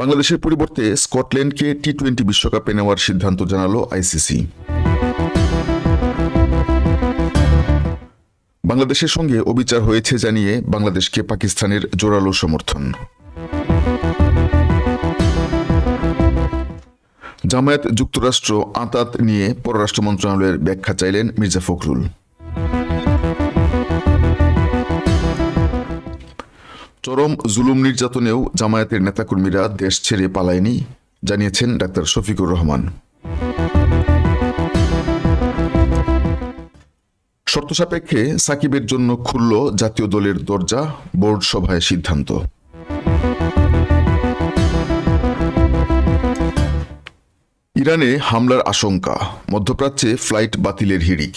বাংলাদেশের পরিবর্তে স্কটল্যান্ডকে T twenty বিশ্বকাপে নেওয়ার সিদ্ধান্ত জানালো আইসিসি। বাংলাদেশের সঙ্গে অবিচার হয়েছে জানিয়ে বাংলাদেশকে পাকিস্তানের জোরালো সমর্থন। জামায়াত যুক্তরাষ্ট্র আতাত নিয়ে পররাষ্ট্র মন্ত্রণালয়ের ব্যাখ্যা চাইলেন মির্জা ফখরুল। চরম জুলুম নির্যাতনেও জামায়াতের নেতাকর্মীরা দেশ ছেড়ে পালায়নি, জানিয়েছেন ডাক্তার শফিকুর রহমান। শর্ত সাপেক্ষে সাকিবের জন্য খুলল জাতীয় দলের দরজা, বোর্ড সভায় সিদ্ধান্ত। ইরানে হামলার আশঙ্কা, মধ্যপ্রাচ্যে ফ্লাইট বাতিলের হিড়িক।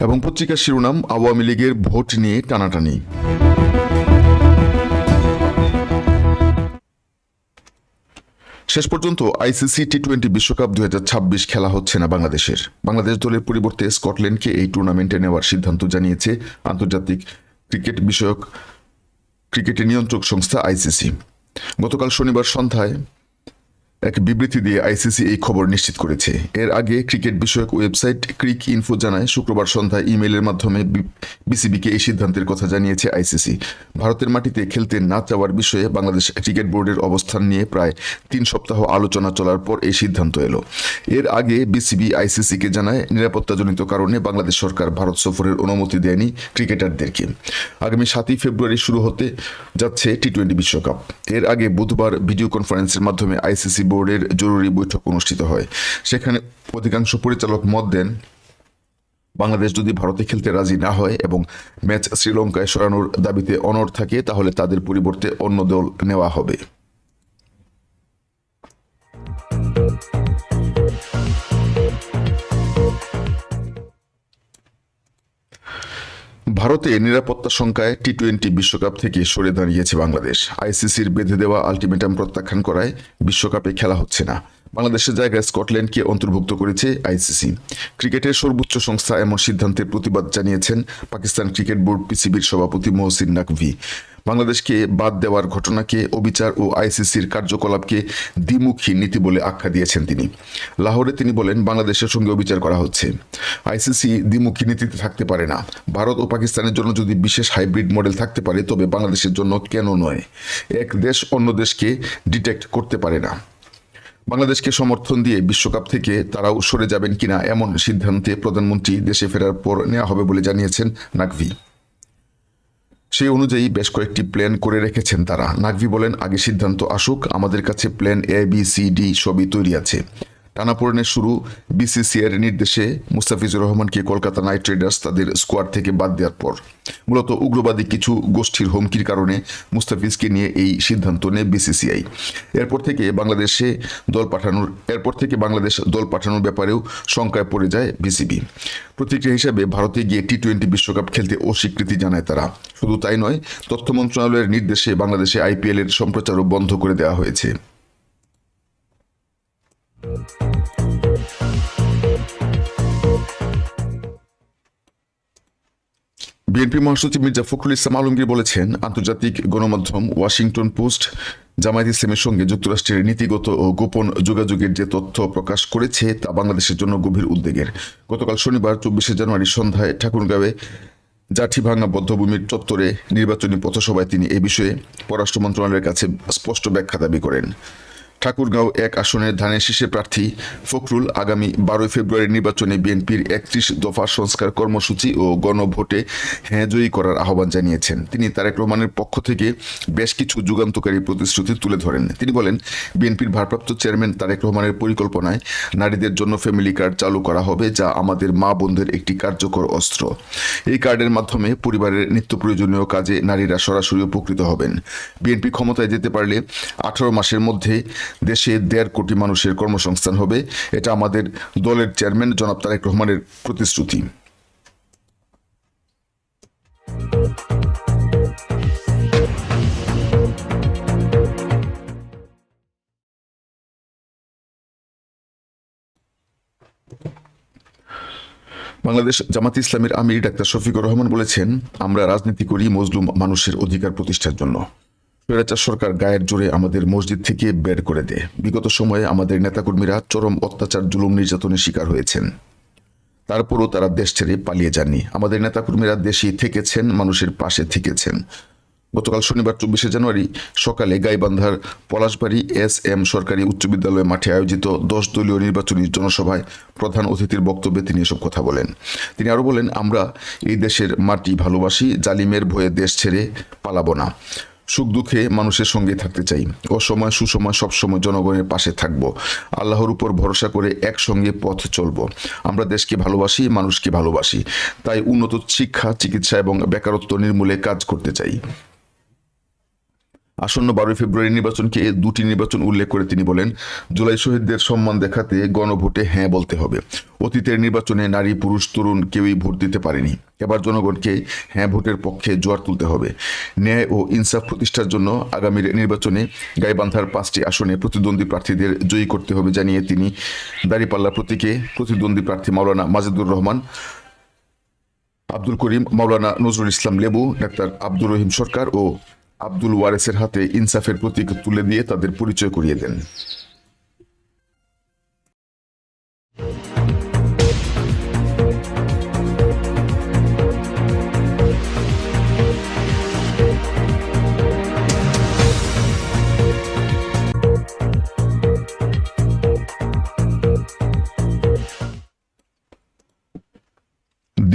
এবং পত্রিকার শিরোনাম আওয়ামী লীগের ভোট নিয়ে টানাটানি। শেষ পর্যন্ত আইসিসি টি টোয়েন্টি বিশ্বকাপ দুই হাজার ছাব্বিশ খেলা হচ্ছে না বাংলাদেশের। বাংলাদেশ দলের পরিবর্তে স্কটল্যান্ডকে এই টুর্নামেন্টে নেওয়ার সিদ্ধান্ত জানিয়েছে আন্তর্জাতিক ক্রিকেট বিষয়ক ক্রিকেটের নিয়ন্ত্রক সংস্থা আইসিসি। গতকাল শনিবার সন্ধ্যায় এক বিবৃতি দিয়ে আইসিসি এই খবর নিশ্চিত করেছে। এর আগে ক্রিকেট বিষয়ক ওয়েবসাইট ক্রিক ইনফো জানায়, শুক্রবার সন্ধ্যায় ইমেইলের মাধ্যমে বিসিবিকে এই সিদ্ধান্তের কথা জানিয়েছে আইসিসি। ভারতের মাটিতে খেলতে না চাওয়ার বিষয়ে বাংলাদেশ ক্রিকেট বোর্ডের অবস্থান নিয়ে প্রায় তিন সপ্তাহ আলোচনা চলার পর এই সিদ্ধান্ত এলো। এর আগে বিসিবি আইসিসিকে জানায়, নিরাপত্তাজনিত কারণে বাংলাদেশ সরকার ভারত সফরের অনুমতি দেয়নি ক্রিকেটারদেরকে। আগামী সাতই ফেব্রুয়ারি শুরু হতে যাচ্ছে টি টোয়েন্টি বিশ্বকাপ। এর আগে বুধবার ভিডিও কনফারেন্সের মাধ্যমে আইসিসি বোর্ডের জরুরি বৈঠক অনুষ্ঠিত হয়। সেখানে অধিকাংশ পরিচালক মত দেন, বাংলাদেশ যদি ভারতে খেলতে রাজি না হয় এবং ম্যাচ শ্রীলঙ্কায় সরানোর দাবিতে অনড় থাকে, তাহলে তাদের পরিবর্তে অন্য দল নেওয়া হবে। ভারতে নিরাপত্তা সংখ্যায় টি টোয়েন্টি বিশ্বকাপ থেকে সরে দাঁড়িয়েছে বাংলাদেশ। আইসিসির বেঁধে দেওয়া আলটিমেটাম প্রত্যাখ্যান করায় বিশ্বকাপে খেলা হচ্ছে না। বাংলাদেশের জায়গায় স্কটল্যান্ডকে অন্তর্ভুক্ত করেছে আইসিসি। ক্রিকেটের সর্বোচ্চ সংস্থা এমন সিদ্ধান্তের প্রতিবাদ জানিয়েছেন পাকিস্তান ক্রিকেট বোর্ড পিসিবির সভাপতি মহসিন নাকভি। বাংলাদেশকে বাদ দেওয়ার ঘটনাকে অবিচার ও আইসিসির কার্যকলাপকে দ্বিমুখী নীতি বলে আখ্যা দিয়েছেন তিনি। লাহোরে তিনি বলেন, বাংলাদেশের সঙ্গে অবিচার করা হচ্ছে। আইসিসি দ্বিমুখী নীতিতে থাকতে পারে না। ভারত ও পাকিস্তানের জন্য যদি বিশেষ হাইব্রিড মডেল থাকতে পারে, তবে বাংলাদেশের জন্য কেন নয়? এক দেশ অন্য দেশকে ডিটেক্ট করতে পারে না। বাংলাদেশকে সমর্থন দিয়ে বিশ্বকাপ থেকে তারাও সরে যাবেন কিনা এমন সিদ্ধান্তে প্রধানমন্ত্রী দেশে ফেরার পর নেওয়া হবে বলে জানিয়েছেন নাকভি সেই অনুযায়ী বেশ কয়েকটি প্ল্যান করে রেখেছেন তারা। নাকভি বলেন, আগে সিদ্ধান্ত আসুক, আমাদের কাছে plan A B C D সবই তৈরি আছে। টানাপোড়েনের শুরু বিসিসিআর নির্দেশে মুস্তাফিজুর রহমানকে কলকাতা নাইট রাইডার্স তাদের স্কোয়াড থেকে বাদ দেওয়ার পর। মূলত উগ্রবাদী কিছু গোষ্ঠীর হুমকির কারণে মুস্তাফিজকে নিয়ে এই সিদ্ধান্ত নেয় বিসিসিআই। এরপর থেকে বাংলাদেশে দল পাঠানোর এরপর থেকে বাংলাদেশ দল পাঠানোর ব্যাপারেও শঙ্কায় পড়ে যায় বিসিবি। প্রতিক্রিয়া হিসাবে ভারতে গিয়ে টি টোয়েন্টি বিশ্বকাপ খেলতে অস্বীকৃতি জানায় তারা। শুধু তাই নয়, তথ্য মন্ত্রণালয়ের নির্দেশে বাংলাদেশে আইপিএল এর সম্প্রচারও বন্ধ করে দেওয়া হয়েছে। বিএনপি মহাসচিব মির্জা ফখরুল ইসলাম আলমগীর বলেছেন, আন্তর্জাতিক গণমাধ্যম ওয়াশিংটন পোস্ট জামায়াত ইসলামের সঙ্গে যুক্তরাষ্ট্রের নীতিগত ও গোপন যোগাযোগের যে তথ্য প্রকাশ করেছে, তা বাংলাদেশের জন্য গভীর উদ্বেগের। গতকাল শনিবার চব্বিশে জানুয়ারি সন্ধ্যায় ঠাকুরগাঁওয়ে জাঠিভাঙ্গা বদ্ধভূমির চত্বরে নির্বাচনী পথসভায় তিনি এ বিষয়ে পররাষ্ট্র মন্ত্রণালয়ের কাছে স্পষ্ট ব্যাখ্যা দাবি করেন। ঠাকুরগাঁও এক আসনের ধানের শীষে প্রার্থী ফখরুল আগামী বারোই ফেব্রুয়ারি নির্বাচনে বিএনপির একত্রিশ দফা সংস্কার কর্মসূচি ও গণভোটে হ্যাঁ জয়ী করার আহ্বান জানিয়েছেন। তিনি তারেক রহমানের পক্ষ থেকে বেশ কিছু যুগান্তকারী প্রতিশ্রুতি তুলে ধরেন। তিনি বলেন, বিএনপির ভারপ্রাপ্ত চেয়ারম্যান তারেক রহমানের পরিকল্পনায় নারীদের জন্য ফ্যামিলি কার্ড চালু করা হবে, যা আমাদের মা বোনদের একটি কার্যকর অস্ত্র। এই কার্ডের মাধ্যমে পরিবারের নিত্য প্রয়োজনীয় কাজে নারীরা সরাসরি উপকৃত হবেন। বিএনপি ক্ষমতায় যেতে পারলে আঠারো মাসের মধ্যে দেশে দেড় কোটি মানুষের কর্মসংস্থান হবে। এটা আমাদের দলের চেয়ারম্যান জনাব তারেক রহমানের প্রতিশ্রুতি। বাংলাদেশ জামাত ইসলামের আমির ডাক্তার শফিকুর রহমান বলেছেন, আমরা রাজনীতি করি মজলুম মানুষের অধিকার প্রতিষ্ঠার জন্য। স্বৈরাচার সরকার গায়ের জোরে আমাদের মসজিদ থেকে বের করে দেয়। বিগত সময়ে আমাদের নেতাকর্মীরা চরম অত্যাচার, জুলুম নির্যাতনের শিকার হয়েছেন। তারপরও তারা দেশ ছেড়ে পালিয়ে যাননি। আমাদের নেতাকর্মীরা দেশেই থেকেছেন, মানুষের পাশে থেকেছেন। গতকাল শনিবার চব্বিশে জানুয়ারি সকালে গাইবান্ধার পলাশবাড়ি এস এম সরকারি উচ্চ বিদ্যালয় মাঠে আয়োজিত দশ দলীয় নির্বাচনী জনসভায় প্রধান অতিথির বক্তব্যে তিনি এসব কথা বলেন। তিনি আরও বলেন, আমরা এই দেশের মাটি ভালোবাসি, জালিমের ভয়ে দেশ ছেড়ে পালাবো না। সুখ দুঃখে মানুষের সঙ্গে থাকতে চাই। অসময়, সুসময় সবসময় জনগণের পাশে থাকব। আল্লাহর উপর ভরসা করে একসঙ্গে পথ চলব। আমরা দেশকে ভালোবাসি, মানুষকে ভালোবাসি। তাই উন্নত শিক্ষা, চিকিৎসা এবং বেকারত্ব নির্মূলে কাজ করতে চাই। আসন্ন বারোই ফেব্রুয়ারি নির্বাচনকে দুটি নির্বাচন উল্লেখ করে তিনি বলেন, জুলাই শহীদদের সম্মান দেখাতে গণভোটে হ্যাঁ বলতে হবে। অতীতের নির্বাচনে নারী, পুরুষ, তরুণ কেউই ভোট দিতে পারেনি। এবার জনগণকে হ্যাঁ ভোটের পক্ষে জোয়ার তুলতে হবে। ন্যায় ও ইনসাফ প্রতিষ্ঠার জন্য আগামীর নির্বাচনে গাইবান্ধার পাঁচটি আসনে প্রতিদ্বন্দ্বী প্রার্থীদের জয়ী করতে হবে জানিয়ে তিনি দাঁড়িপাল্লা প্রতীকে প্রতিদ্বন্দ্বী প্রার্থী মাওলানা মাজেদুর রহমান, আব্দুল করিম, মাওলানা নজরুল ইসলাম লেবু, ডাক্তার আব্দুর রহিম সরকার ও আব্দুল ওয়ারেসের হাতে ইনসাফের প্রতীক তুলে দিয়ে তাদের পরিচয় করিয়ে দেন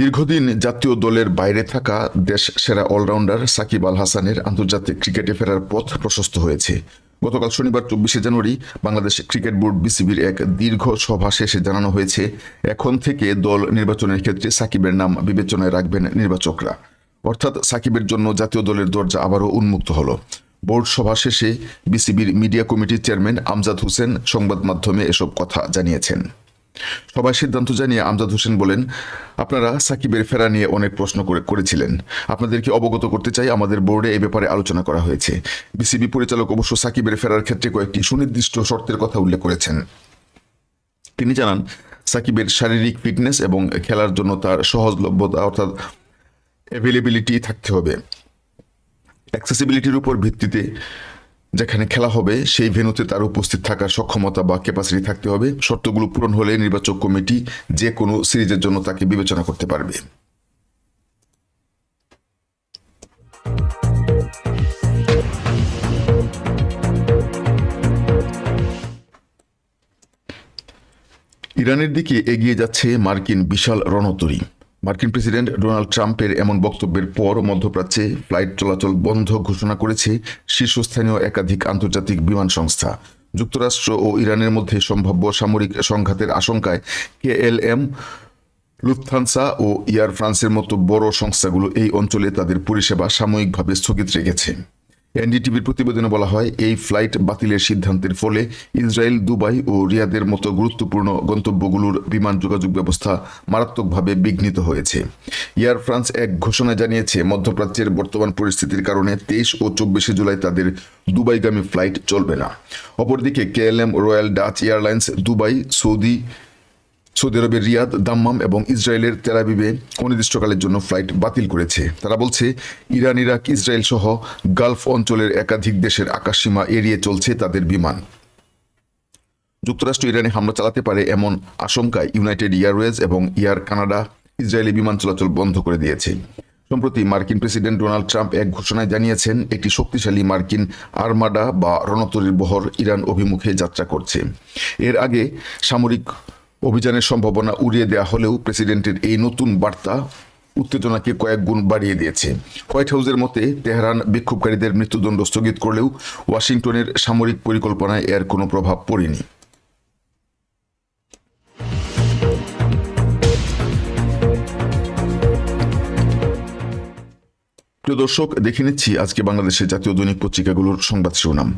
দীর্ঘদিন জাতীয় দলের বাইরে থাকা দেশ সেরা অলরাউন্ডার সাকিব আল হাসানের আন্তর্জাতিক ক্রিকেটে ফেরার পথ প্রশস্ত হয়েছে। গতকাল শনিবার চব্বিশে জানুয়ারি বাংলাদেশ ক্রিকেট বোর্ড বিসিবির এক দীর্ঘ সভা শেষে জানানো হয়েছে, এখন থেকে দল নির্বাচনের ক্ষেত্রে সাকিবের নাম বিবেচনায় রাখবেন নির্বাচকরা। অর্থাৎ সাকিবের জন্য জাতীয় দলের দরজা আবারও উন্মুক্ত হলো। বোর্ড সভা শেষে বিসিবির মিডিয়া কমিটির চেয়ারম্যান আমজাদ হোসেন সংবাদ মাধ্যমে এসব কথা জানিয়েছেন। সবাই সিদ্ধান্ত জানিয়ে আমজাদ হোসেন বলেন, আপনারা সাকিবের ফেরা নিয়ে অনেক প্রশ্ন করে, করেছিলেন। আপনাদেরকে অবগত করতে চাই আমাদের বোর্ডে এ ব্যাপারে আলোচনা করা হয়েছে। বিসিবি পরিচালক অবশ্য সাকিবের ফেরার ক্ষেত্রে কয়েকটি সুনির্দিষ্ট শর্তের কথা উল্লেখ করেছেন। তিনি জানান, সাকিবের শারীরিক ফিটনেস এবং খেলার জন্য তার সহজলভ্যতা অর্থাৎ অ্যাভেলেবিলিটি থাকতে হবে। অ্যাক্সেসিবিলিটির উপর ভিত্তিতে যেখানে খেলা হবে, সেই ভেন্যুতে তার উপস্থিত থাকার সক্ষমতা বা ক্যাপাসিটি থাকতে হবে। শর্তগুলো পূরণ হলে নির্বাচক কমিটি যে কোনো সিরিজের জন্য তাকে বিবেচনা করতে পারবে। ইরানের দিকে এগিয়ে যাচ্ছে মার্কিন বিশাল রণতরী। মার্কিন প্রেসিডেন্ট ডোনাল্ড ট্রাম্পের এমন বক্তব্যের পর মধ্যপ্রাচ্যে ফ্লাইট চলাচল বন্ধ ঘোষণা করেছে শীর্ষস্থানীয় একাধিক আন্তর্জাতিক বিমান সংস্থা। যুক্তরাষ্ট্র ও ইরানের মধ্যে সম্ভাব্য সামরিক সংঘাতের আশঙ্কায় কেএলএম, লুফথানসা ও এয়ার ফ্রান্সের মতো বড় সংস্থাগুলো এই অঞ্চলে তাদের পরিষেবা সাময়িকভাবে স্থগিত রেখেছে। এনডিটিভির প্রতিবেদনে বলা হয়, এই ফ্লাইট বাতিলের সিদ্ধান্তের ফলে ইসরায়েল, দুবাই ও রিয়াদের মতো গুরুত্বপূর্ণ গন্তব্যগুলোর বিমান যোগাযোগ ব্যবস্থা মারাত্মকভাবে বিঘ্নিত হয়েছে। এয়ার ফ্রান্স এক ঘোষণা জানিয়েছে, মধ্যপ্রাচ্যের বর্তমান পরিস্থিতির কারণে তেইশ ও চব্বিশে জুলাই তাদের দুবাইগামী ফ্লাইট চলবে না। অপরদিকে, KLM, Royal Dutch Airlines, Dubai, Saudi Saudi আরবের রিয়াদ, দাম্মাম এবং ইসরায়েলের তেলাবিবে অনির্দিষ্টকালের জন্য ফ্লাইট বাতিল করেছে। তারা বলছে, ইরান, ইরাক, ইসরায়েল সহ গালফ অঞ্চলের একাধিক দেশের আকাশসীমা এড়িয়ে চলছে তাদের বিমান। যুক্তরাষ্ট্র ইরানে হামলা চালাতে পারে এমন আশঙ্কায় ইউনাইটেড এয়ারওয়েজ এবং এয়ার কানাডা ইসরায়েলি বিমান চলাচল বন্ধ করে দিয়েছে। সম্প্রতি মার্কিন প্রেসিডেন্ট ডোনাল্ড ট্রাম্প এক ঘোষণায় জানিয়েছেন, একটি শক্তিশালী মার্কিন আর্মাডা বা রণতরীর বহর ইরান অভিমুখে যাত্রা করছে। এর আগে সামরিক অভিযানের সম্ভাবনা উড়িয়ে দেওয়া হলেও প্রেসিডেন্টের এই নতুন বার্তা উত্তেজনাকে কয়েক গুণ বাড়িয়ে দিয়েছে। হোয়াইট হাউসের মতে, তেহরান বিক্ষোভকারীদের মৃত্যুদণ্ড স্থগিত করলেও ওয়াশিংটনের সামরিক পরিকল্পনায় এর কোনো প্রভাব পড়েনি। প্রিয় দর্শক, দেখে নিচ্ছি আজকে বাংলাদেশের জাতীয় দৈনিক পত্রিকাগুলোর সংবাদ শিরোনাম।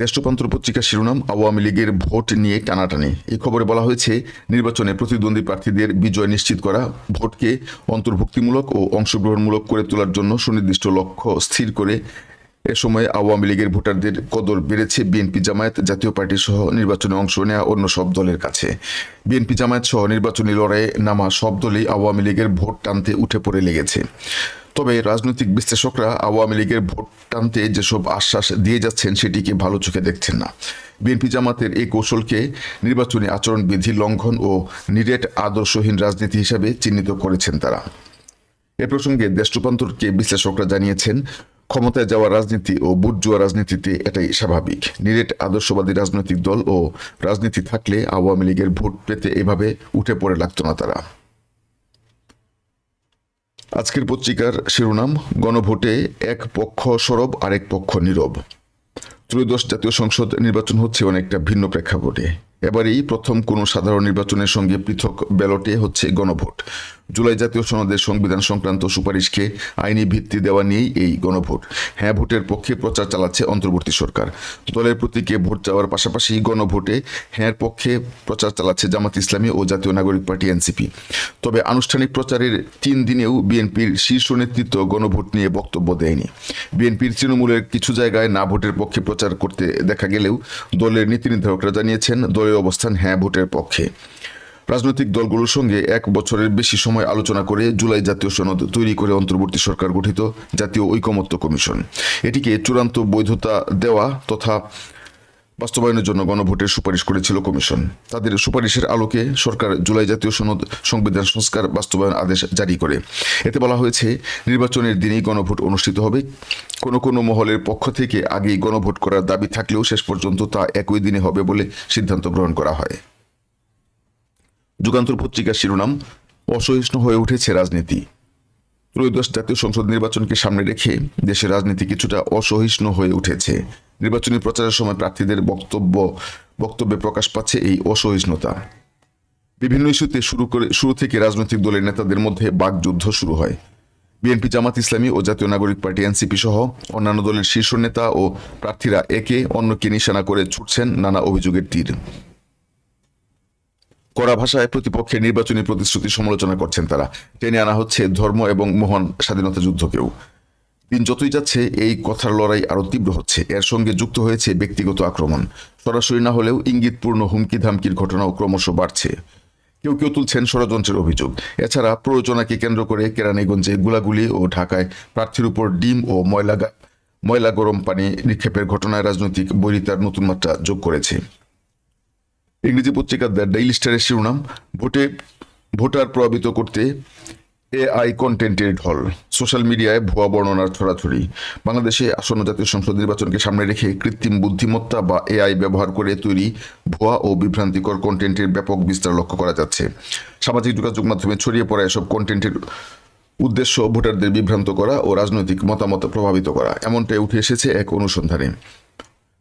দেশপ্রান্তর পত্রিকার শিরোনাম, আওয়ামী লীগের ভোট নিয়ে টানাটানি। এই খবরে বলা হয়েছে, নির্বাচনে প্রতিদ্বন্দ্বী প্রার্থীদের বিজয় নিশ্চিত করা, ভোটকে অন্তর্ভুক্তিমূলক ও অংশগ্রহণমূলক করে তোলার জন্য সুনির্দিষ্ট লক্ষ্য স্থির করে এ সময় আওয়ামী লীগের ভোটারদের কদর বেড়েছে বিএনপি জামায়াত, জাতীয় পার্টি সহ নির্বাচনে অংশ নেওয়া অন্য সব দলের কাছে। বিএনপি জামায়াত সহ নির্বাচনী লড়াইয়ে নামা সব দলই আওয়ামী লীগের ভোট টানতে উঠে পড়ে লেগেছে। তবে রাজনৈতিক বিশ্লেষকরা আওয়ামী লীগের ভোট টানতে যেসব আশ্বাস দিয়ে যাচ্ছেন, সেটিকে ভালো চোখে দেখছেন না। বিএনপি জামাতের এই কৌশলকে নির্বাচনী আচরণবিধি লঙ্ঘন ও নিরেট আদর্শহীন রাজনীতি হিসাবে চিহ্নিত করেছেন তারা। এ প্রসঙ্গে দেশ রূপান্তরকে বিশ্লেষকরা জানিয়েছেন, ক্ষমতায় যাওয়া রাজনীতি ও বুটজুয়া রাজনীতিতে এটাই স্বাভাবিক। নিরেট আদর্শবাদী রাজনৈতিক দল ও রাজনীতি থাকলে আওয়ামী লীগের ভোট পেতে এভাবে উঠে পড়ে লাগতো না তারা। আজকের পত্রিকার শিরোনাম, গণভোটে এক পক্ষ সরব, আরেক পক্ষ নীরব। ত্রয়োদশ জাতীয় সংসদ নির্বাচন হচ্ছে অনেকটা ভিন্ন প্রেক্ষাপটে। এবারেই প্রথম কোনো সাধারণ নির্বাচনের সঙ্গে পৃথক ব্যালটে হচ্ছে গণভোট। জুলাই জাতীয় সনদের সংবিধান সংক্রান্ত সুপারিশকে আইনি ভিত্তি দেওয়া নিয়েই এই গণভোট। হ্যাঁ ভোটের পক্ষে প্রচার চালাচ্ছে অন্তর্বর্তী সরকার। দলের প্রতীকে ভোট চাওয়ার পাশাপাশি গণভোটে হ্যাঁ পক্ষে প্রচার চালাচ্ছে জামাত ইসলামী ও জাতীয় নাগরিক পার্টি এনসিপি। তবে আনুষ্ঠানিক প্রচারের তিন দিনেও বিএনপির শীর্ষ নেতৃত্ব গণভোট নিয়ে বক্তব্য দেয়নি। বিএনপির তৃণমূলের কিছু জায়গায় না ভোটের পক্ষে প্রচার করতে দেখা গেলেও দলের নীতি নির্ধারকরা জানিয়েছেন, দলের অবস্থান হ্যাঁ ভোটের পক্ষে। রাজনৈতিক দলগুলোর সঙ্গে এক বছরের বেশি সময় আলোচনা করে জুলাই জাতীয় সনদ তৈরি করে অন্তর্বর্তী সরকার গঠিত জাতীয় ঐকমত্য কমিশন। এটিকে চূড়ান্ত বৈধতা দেওয়া তথা বাস্তবায়নের জন্য গণভোটের সুপারিশ করেছিল কমিশন। তাদের সুপারিশের আলোকে সরকার জুলাই জাতীয় সনদ সংবিধান সংস্কার বাস্তবায়ন আদেশ জারি করে। এতে বলা হয়েছে, নির্বাচনের দিনেই গণভোট অনুষ্ঠিত হবে। কোনো কোনো মহলের পক্ষ থেকে আগেই গণভোট করার দাবি থাকলেও শেষ পর্যন্ত তা একই দিনে হবে বলে সিদ্ধান্ত গ্রহণ করা হয়। যুগান্তর পত্রিকার শিরোনাম, অসহিষ্ণু হয়ে উঠেছে রাজনীতি। ত্রয়োদশ জাতীয় সংসদ নির্বাচনকে সামনে রেখে দেশের রাজনীতি কিছুটা অসহিষ্ণু হয়ে উঠেছে। নির্বাচনী প্রচারের সময় প্রার্থীদের বক্তব্য, বক্তব্যে প্রকাশ পাচ্ছে এই অসহিষ্ণুতা। বিভিন্ন ইস্যুতে শুরু করে, শুরু থেকে রাজনৈতিক দলের নেতাদের মধ্যে বাকযুদ্ধ শুরু হয়। বিএনপি, জামাত ইসলামী ও জাতীয় নাগরিক পার্টি, এনসিপি সহ অন্যান্য দলের শীর্ষ নেতা ও প্রার্থীরা একে অন্যকে নিশানা করে ছুটছেন নানা অভিযোগের তীর। কড়া ভাষায় প্রতিপক্ষের নির্বাচনী প্রতিশ্রুতি সমালোচনা করছেন তারা। টেনে আনা হচ্ছে ধর্ম এবং মহান স্বাধীনতা যুদ্ধকেও। দিন যতই যাচ্ছে, এই কথার লড়াই আরও তীব্র হচ্ছে। এর সঙ্গে যুক্ত হয়েছে ব্যক্তিগত আক্রমণ। সরাসরি না হলেও ইঙ্গিতপূর্ণ হুমকি ধামকির ঘটনাও ক্রমশ বাড়ছে। কেউ কেউ তুলছেন ষড়যন্ত্রের অভিযোগ। এছাড়া প্রয়োজনাকে কেন্দ্র করে কেরানীগঞ্জে গুলাগুলি ও ঢাকায় প্রার্থীর উপর ডিম ও ময়লা ময়লা গরম পানি নিক্ষেপের ঘটনায় রাজনৈতিক বৈরিতার নতুন মাত্রা যোগ করেছে। ইংরেজি পত্রিকা দ্য ডেইলি স্টারের শিরোনাম, ভোটে ভোটার প্রভাবিত করতে এআই কন্টেন্টের ঢল। সোশ্যাল মিডিয়ায় ভুয়া বর্ণনার ছড়াছড়ি বাংলাদেশে আসন্ন জাতীয় সংসদ নির্বাচনকে সামনে রেখে কৃত্রিম বুদ্ধিমত্তা বা এআই ব্যবহার করে তৈরি ভুয়া ও বিভ্রান্তিকর কন্টেন্টের ব্যাপক বিস্তার লক্ষ্য করা যাচ্ছে। সামাজিক যোগাযোগ মাধ্যমে ছড়িয়ে পড়া এসব কন্টেন্টের উদ্দেশ্য ভোটারদের বিভ্রান্ত করা ও রাজনৈতিক মতামত প্রভাবিত করা। এমনটাই উঠে এসেছে এক অনুসন্ধানে।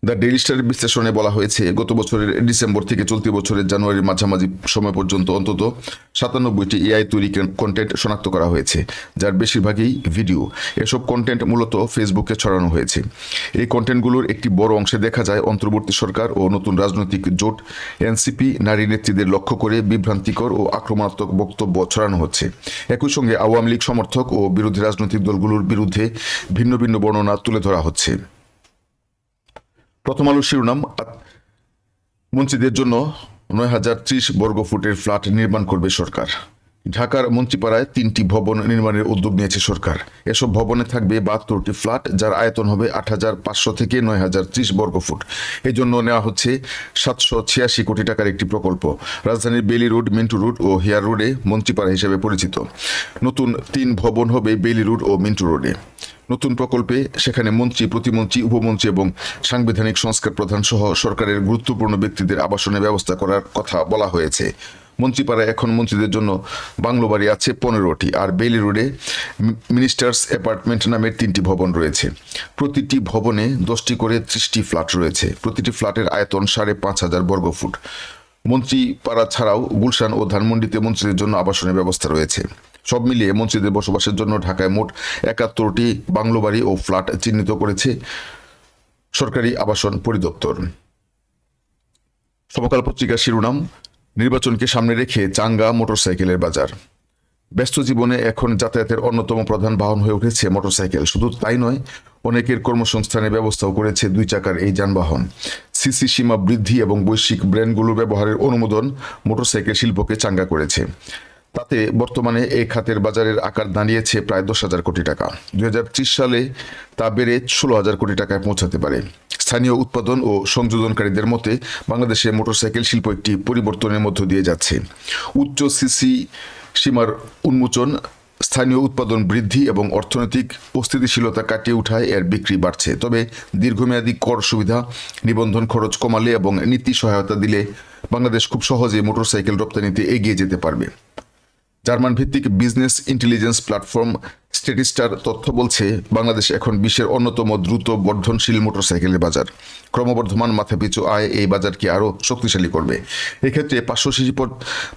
দ্য ডেইলি স্টারের বিশ্লেষণে বলা হয়েছে, গত বছরের ডিসেম্বর থেকে চলতি বছরের জানুয়ারির মাঝামাঝি সময় পর্যন্ত অন্তত সাতানব্বইটি এআই তৈরি কন্টেন্ট শনাক্ত করা হয়েছে, যার বেশিরভাগই ভিডিও। এসব কন্টেন্ট মূলত ফেসবুকে ছড়ানো হয়েছে। এই কন্টেন্টগুলোর একটি বড় অংশে দেখা যায় অন্তর্বর্তী সরকার ও নতুন রাজনৈতিক জোট এনসিপি নারী নেত্রীদের লক্ষ্য করে বিভ্রান্তিকর ও আক্রমণাত্মক বক্তব্য ছড়ানো হচ্ছে। একই সঙ্গে আওয়ামী লীগ সমর্থক ও বিরোধী রাজনৈতিক দলগুলোর বিরুদ্ধে ভিন্ন ভিন্ন বর্ণনা তুলে ধরা হচ্ছে। প্রথম আলো শিরোনাম মন্ত্রীদের জন্য নয় হাজার ত্রিশ বর্গ ফুটের ফ্ল্যাট নির্মাণ করবে সরকার। ঢাকার মন্ত্রীপাড়ায় তিনটি ভবন নির্মাণের উদ্যোগ নিয়েছে সরকার। এসব ভবনে থাকবে বাহাত্তরটি ফ্ল্যাট, যার আয়তন হবে আট হাজার পাঁচশো থেকে নয় হাজার ত্রিশ বর্গ ফুট। এই জন্য নেওয়া হচ্ছে সাতশো ছিয়াশি কোটি টাকার একটি প্রকল্প। রাজধানীর বেলি রোড, মিন্টু রোড ও হেয়ার রোডে মন্ত্রীপাড়া হিসেবে পরিচিত। নতুন তিন ভবন হবে বেলি রোড ও মিন্টু রোডে। নতুন প্রকল্পে সেখানে মন্ত্রী, প্রতিমন্ত্রী, উপমন্ত্রী এবং সাংবিধানিক সংস্কার প্রধান সহ সরকারের গুরুত্বপূর্ণ ব্যক্তিদের আবাসনের ব্যবস্থা করার কথা বলা হয়েছে। মন্ত্রীপাড়ায় এখন মন্ত্রীদের জন্য বাংলো বাড়ি আছে পনেরোটি আর বেইলি রোডে মিনিস্টার্স অ্যাপার্টমেন্ট নামের তিনটি ভবন রয়েছে। প্রতিটি ভবনে দশটি করে ত্রিশটি ফ্ল্যাট রয়েছে। প্রতিটি ফ্ল্যাটের আয়তন সাড়ে পাঁচ হাজার বর্গ ফুট। মন্ত্রীপাড়া ছাড়াও গুলশান ও ধানমন্ডিতে মন্ত্রীদের জন্য আবাসনের ব্যবস্থা রয়েছে। সব মিলিয়ে মন্ত্রীদের বসবাসের জন্য ঢাকায় মোট একাত্তরটি বাংলো বাড়ি ও ফ্ল্যাট চিহ্নিত করেছে সরকারি আবাসন পরিদপ্তর। সমকাল পত্রিকার শিরোনাম নির্বাচনকে সামনে রেখে চাঙ্গা মোটরসাইকেলের বাজার। ব্যস্ত জীবনে এখন যাতায়াতের অন্যতম প্রধান বাহন হয়ে উঠেছে মোটরসাইকেল। শুধু তাই নয়, অনেকের কর্মসংস্থানের ব্যবস্থাও করেছে দুই চাকার এই যানবাহন। সিসি সীমা বৃদ্ধি এবং বৈশ্বিক ব্র্যান্ডগুলোর ব্যবহারের অনুমোদন মোটরসাইকেল শিল্পকে চাঙ্গা করেছে। তাতে বর্তমানে এই খাতের বাজারের আকার দাঁড়িয়েছে প্রায় দশ হাজার কোটি টাকা। দুই হাজার ত্রিশ সালে তা বেড়ে ষোলো হাজার কোটি টাকায় পৌঁছাতে পারে। স্থানীয় উৎপাদন ও সংযোজনকারীদের মতে বাংলাদেশে মোটরসাইকেল শিল্প একটি পরিবর্তনের মধ্য দিয়ে যাচ্ছে। উচ্চ সিসি সীমার উন্মোচন, স্থানীয় উৎপাদন বৃদ্ধি এবং অর্থনৈতিক অস্থিতিশীলতা কাটিয়ে উঠায় এর বিক্রি বাড়ছে। তবে দীর্ঘমেয়াদী কর সুবিধা, নিবন্ধন খরচ কমালে এবং নীতি সহায়তা দিলে বাংলাদেশ খুব সহজে মোটরসাইকেল রপ্তানিতে এগিয়ে যেতে পারবে। জার্মান ভিত্তিক বিজনেস ইন্টেলিজেন্স প্ল্যাটফর্ম স্টেটিস্টার তথ্য বলছে, বাংলাদেশ এখন বিশ্বের অন্যতম দ্রুত বর্ধনশীল মোটরসাইকেলের বাজার। ক্রমবর্ধমান মাথাপিছু আয় এই বাজারকে আরও শক্তিশালী করবে। এক্ষেত্রে পাঁচশো সিসি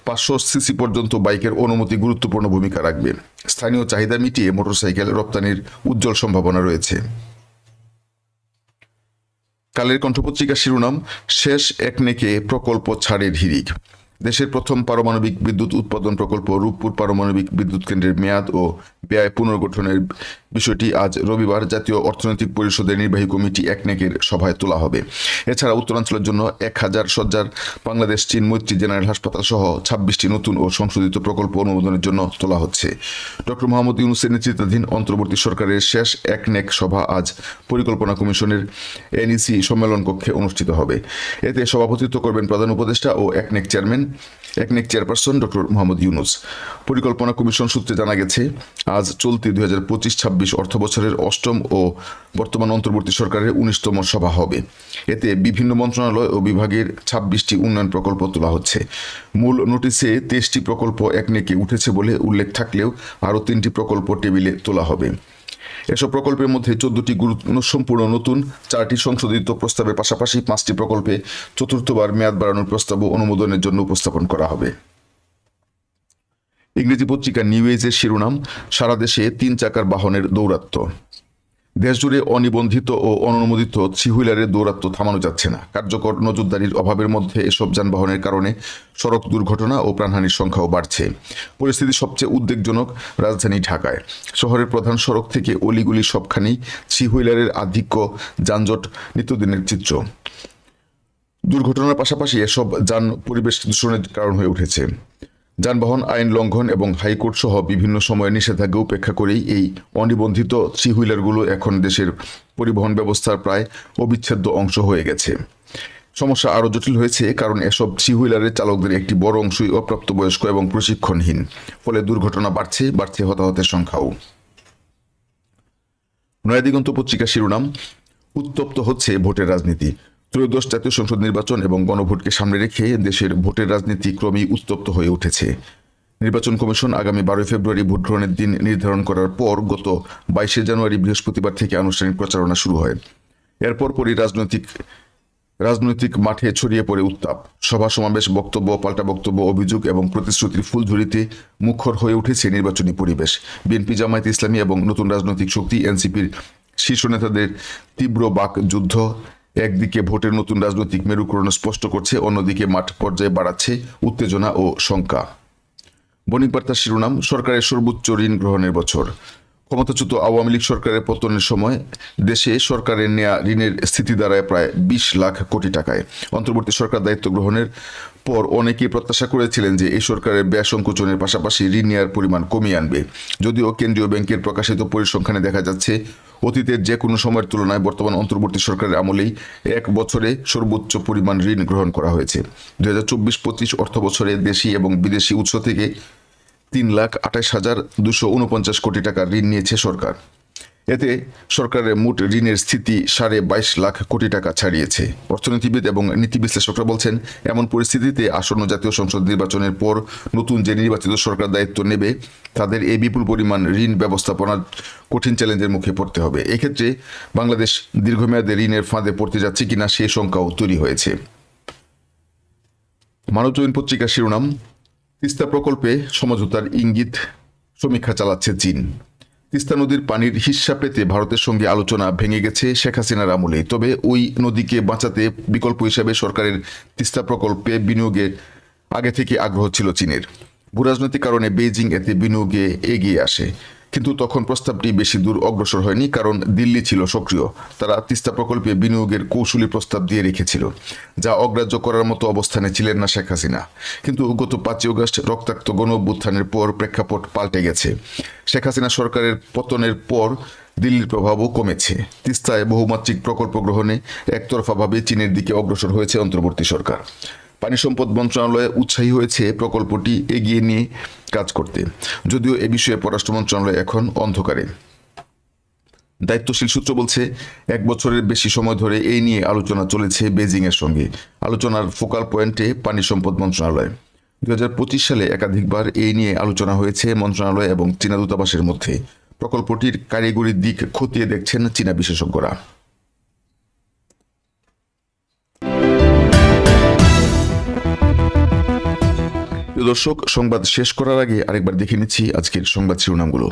পাঁচশো সিসি পর্যন্ত বাইকের অনুমতি গুরুত্বপূর্ণ ভূমিকা রাখবে। স্থানীয় চাহিদা মিটিয়ে মোটরসাইকেল রপ্তানির উজ্জ্বল সম্ভাবনা রয়েছে। কালের কণ্ঠপত্রিকার শিরোনাম, শেষ একনেকে প্রকল্প ছাড়ের হিরিক দেশের প্রথম পারমাণবিক বিদ্যুৎ উৎপাদন প্রকল্প রূপপুর পারমাণবিক বিদ্যুৎ কেন্দ্রের মেয়াদ ও ব্যয় পুনর্গঠনের বিষয়টি আজ রবিবার জাতীয় অর্থনৈতিক পরিষদের নির্বাহী কমিটি একনেকের সভায় তোলা হবে। এছাড়া উত্তরাঞ্চলের জন্য এক হাজার সজ্জার বাংলাদেশ চীন মৈত্রী জেনারেল হাসপাতাল সহ ছাব্বিশটি নতুন ও সংশোধিত প্রকল্প অনুমোদনের জন্য তোলা হচ্ছে। ডক্টর মোহাম্মদ ইউনুসের নেতৃত্বাধীন অন্তর্বর্তী সরকারের শেষ একনেক সভা আজ পরিকল্পনা কমিশনের এনইসি সম্মেলন কক্ষে অনুষ্ঠিত হবে। এতে সভাপতিত্ব করবেন প্রধান উপদেষ্টা ও একনেক চেয়ারম্যান একনেক চেয়ারপারসন ডক্টর মোহাম্মদ ইউনুস। পরিকল্পনা কমিশন সূত্রে জানা গেছে, আজ চলতি দুই হাজার পঁচিশ, ছাব্বিশ অর্থ বছরের অষ্টম ও বর্তমান অন্তর্বর্তী সরকারের উনিশতম সভা হবে। এতে বিভিন্ন মন্ত্রণালয় ও বিভাগের ছাব্বিশটি উন্নয়ন প্রকল্প তোলা হচ্ছে। মূল নোটিশে তেইশটি প্রকল্প একনেকে উঠেছে বলে উল্লেখ থাকলেও আরও তিনটি প্রকল্প টেবিলে তোলা হবে। এসব প্রকল্পের মধ্যে চোদ্দটি সম্পূর্ণ নতুন, চারটি সংশোধিত প্রস্তাবের পাশাপাশি পাঁচটি প্রকল্পে চতুর্থবার মেয়াদ বাড়ানোর প্রস্তাবও অনুমোদনের জন্য উপস্থাপন করা হবে। ইংরেজি পত্রিকা নিউ এজের শিরোনাম, সারা দেশে তিন চাকার বাহনের দৌরাত্ম্য। দেশজুড়ে অনিবন্ধিত ও অননুমোদিত থ্রি হুইলারের দৌরাত্ম্য থামানো যাচ্ছে না। কার্যকর নজরদারির অভাবের মধ্যে এসব যানবাহনের কারণে সড়ক দুর্ঘটনা ও প্রাণহানির সংখ্যাও বাড়ছে। পরিস্থিতি সবচেয়ে উদ্বেগজনক রাজধানী ঢাকায়। শহরের প্রধান সড়ক থেকে অলিগুলি সবখানেই থ্রি হুইলারের আধিক্য, যানজট, নিত্যদিনের চিত্র। দুর্ঘটনার পাশাপাশি এসব যান পরিবেশ দূষণের কারণ হয়ে উঠেছে। যানবাহন আইন লঙ্ঘন এবং হাইকোর্ট সহ বিভিন্ন সময়ে নিষেধাজ্ঞা উপেক্ষা করেই এই অনিবন্ধিত থ্রি হুইলারগুলো এখন দেশের পরিবহন ব্যবস্থার প্রায় অবিচ্ছেদ্য অংশ হয়ে গেছে। সমস্যা আরও জটিল হয়েছে কারণ এসব থ্রি হুইলারের চালকদের একটি বড় অংশই অপ্রাপ্তবয়স্ক এবং প্রশিক্ষণহীন, ফলে দুর্ঘটনা বাড়ছে বাড়ছে হতাহতের সংখ্যাও। নয়াদিগন্ত পত্রিকা শিরোনাম, উত্তপ্ত হচ্ছে ভোটের রাজনীতি। ত্রয়োদশ জাতীয় সংসদ নির্বাচন এবং গণভোটকে সামনে রেখে দেশের ভোটের রাজনীতি ক্রমেই উত্তপ্ত হয়ে উঠেছে। নির্বাচন কমিশন আগামী বারোই ফেব্রুয়ারি ভোট গ্রহণের দিন নির্ধারণ করার পর গত বাইশে জানুয়ারি বৃহস্পতিবার থেকে আনুষ্ঠানিক প্রচারণা শুরু হয়। এরপর পরই রাজনৈতিক রাজনৈতিক মাঠে ছড়িয়ে পড়ে উত্তাপ। সভা সমাবেশ, বক্তব্য, পাল্টা বক্তব্য, অভিযোগ এবং প্রতিশ্রুতির ফুলঝুরিতে মুখর হয়ে উঠেছে নির্বাচনী পরিবেশ। বিএনপি, জামায়াত ইসলামী এবং নতুন রাজনৈতিক শক্তি এনসিপির শীর্ষ নেতাদের তীব্র বাক যুদ্ধ একদিকে ভোটের নতুন রাজনৈতিক মেরুকরণ স্পষ্ট করছে, অন্যদিকে মাঠ পর্যায়ে বাড়াচ্ছে উত্তেজনা ও শঙ্কা। বণিক বার্তার শিরোনাম, সরকারের সর্বোচ্চ ঋণ গ্রহণের বছর। ক্ষমতাচ্যুত আওয়ামী লীগ সরকারের পতনের সময় দেশে সরকারের নেয়া ঋণের স্থিতি দাঁড়ায় প্রায় বিশ লাখ কোটি টাকায়। অন্তর্বর্তী সরকার দায়িত্ব গ্রহণের পর অনেকেই প্রত্যাশা করেছিলেন যে এই সরকারের ব্যয় সংকোচনের পাশাপাশি ঋণ নেওয়ার পরিমাণ কমিয়ে আনবে। যদিও কেন্দ্রীয় ব্যাংকের প্রকাশিত পরিসংখ্যানে দেখা যাচ্ছে, অতীতের যে কোনো সময়ের তুলনায় বর্তমান অন্তর্বর্তী সরকারের আমলেই এক বছরে সর্বোচ্চ পরিমাণ ঋণ গ্রহণ করা হয়েছে। দু হাজার চব্বিশ পঁচিশ অর্থ বছরে দেশি এবং বিদেশি উৎস থেকে তিন লাখ আঠাশ হাজার দুশো উনপঞ্চাশ কোটি টাকা ঋণ নিয়েছে সরকার। এতে সরকারের মোট ঋণের স্থিতি সাড়ে বাইশ লাখ কোটি টাকা ছাড়িয়েছে। অর্থনীতিবিদ এবং নীতি বিশ্লেষকরা বলছেন, এমন পরিস্থিতিতে আসন্ন জাতীয় সংসদ নির্বাচনের পর নতুন যে নির্বাচিত সরকার দায়িত্ব নেবে, তাদের এই বিপুল পরিমাণ ঋণ ব্যবস্থাপনার কঠিন চ্যালেঞ্জের মুখে পড়তে হবে। এক্ষেত্রে বাংলাদেশ দীর্ঘমেয়াদে ঋণের ফাঁদে পড়তে যাচ্ছে কিনা সে শঙ্কাও তৈরি হয়েছে। মানবজমিন পত্রিকার শিরোনাম তিস্তা প্রকল্পে সমঝোতার ইঙ্গিত সমীক্ষা চালাচ্ছে চীন। তিস্তা নদীর পানির হিস্সা পেতে ভারতের সঙ্গে আলোচনা ভেঙে গেছে শেখ হাসিনার আমলে। তবে ওই নদীকে বাঁচাতে বিকল্প হিসাবে সরকারের তিস্তা প্রকল্পে বিনিয়োগে আগে থেকে আগ্রহ ছিল চীনের। ভূরাজনৈতিক কারণে বেইজিং এতে বিনিয়োগে এগিয়ে আসে। কিন্তু তখন প্রস্তাবটি বেশি দূর অগ্রসর হয়নি কারণ দিল্লি ছিল সক্রিয়। তারা তিস্তা প্রকল্পে বিনিয়োগের কৌশলী প্রস্তাব দিয়ে রেখেছিল, যা অগ্রাহ্য করার মতো অবস্থানে ছিলেন না শেখ হাসিনা। কিন্তু গত পাঁচই অগস্ট রক্তাক্ত গণ অভ্যুত্থানের পর প্রেক্ষাপট পাল্টে গেছে। শেখ হাসিনা সরকারের পতনের পর দিল্লির প্রভাবও কমেছে। তিস্তায় বহুমাত্রিক প্রকল্প গ্রহণে একতরফাভাবে চীনের দিকে অগ্রসর হয়েছে অন্তর্বর্তী সরকার। পানি সম্পদ মন্ত্রণালয় উৎসাহী হয়েছে প্রকল্পটি এগিয়ে নিয়ে কাজ করতে। যদিও এ বিষয়ে পররাষ্ট্র মন্ত্রণালয় এখন অন্ধকারে। দায়িত্বশীল সূত্র বলছে, এক বছরের বেশি সময় ধরে এই নিয়ে আলোচনা চলেছে বেজিং এর সঙ্গে। আলোচনার ফোকাল পয়েন্টে পানি সম্পদ মন্ত্রণালয়। দুই হাজার পঁচিশ সালে একাধিকবার এই নিয়ে আলোচনা হয়েছে মন্ত্রণালয় এবং চীনা দূতাবাসের মধ্যে। প্রকল্পটির কারিগরি দিক খতিয়ে দেখছেন চীনা বিশেষজ্ঞরা। দর্শক, সংবাদ শেষ করার আগে আরেকবার দেখে নিচ্ছি আজকের সংবাদ শিরোনামগুলো।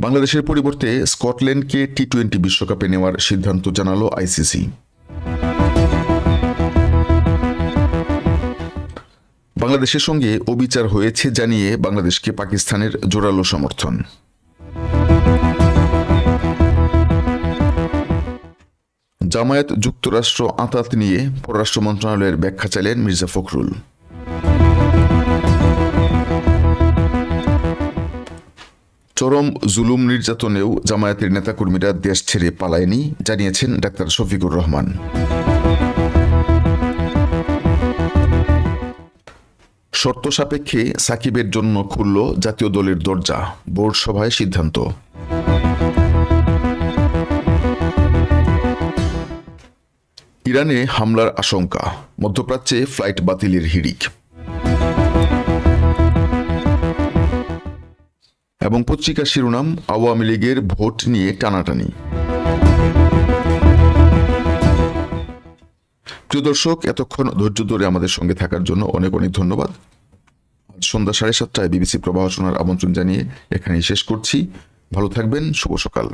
বাংলাদেশের পরিবর্তে স্কটল্যান্ডকে টি টোয়েন্টি বিশ্বকাপে নেওয়ার সিদ্ধান্ত জানালো আইসিসি। বাংলাদেশের সঙ্গে অবিচার হয়েছে জানিয়ে বাংলাদেশকে পাকিস্তানের জোরালো সমর্থন। জামায়াত যুক্তরাষ্ট্র আঁতাত নিয়ে পররাষ্ট্র মন্ত্রণালয়ের ব্যাখ্যা চাইলেন মির্জা ফখরুল। চরম জুলুম নির্যাতনেও জামায়াতের নেতাকর্মীরা দেশ ছেড়ে পালায়নি, জানিয়েছেন ডাক্তার শফিকুর রহমান। শর্ত সাপেক্ষে সাকিবের জন্য খুলল জাতীয় দলের দরজা, বোর্ড সভায় সিদ্ধান্ত। ইরানে হামলার আশঙ্কা, মধ্যপ্রাচ্যে ফ্লাইট বাতিলের হিড়িক। এবং পত্রিকার শিরোনাম, আওয়ামী লীগের ভোট নিয়ে টানাটানি। প্রিয় দর্শক, এতক্ষণ ধৈর্য ধরে আমাদের সঙ্গে থাকার জন্য অনেক অনেক ধন্যবাদ। সন্ধ্যা সাড়ে সাতটায় বিবিসি প্রবাহ শোনার আমন্ত্রণ জানিয়ে এখানেই শেষ করছি। ভালো থাকবেন, শুভ সকাল।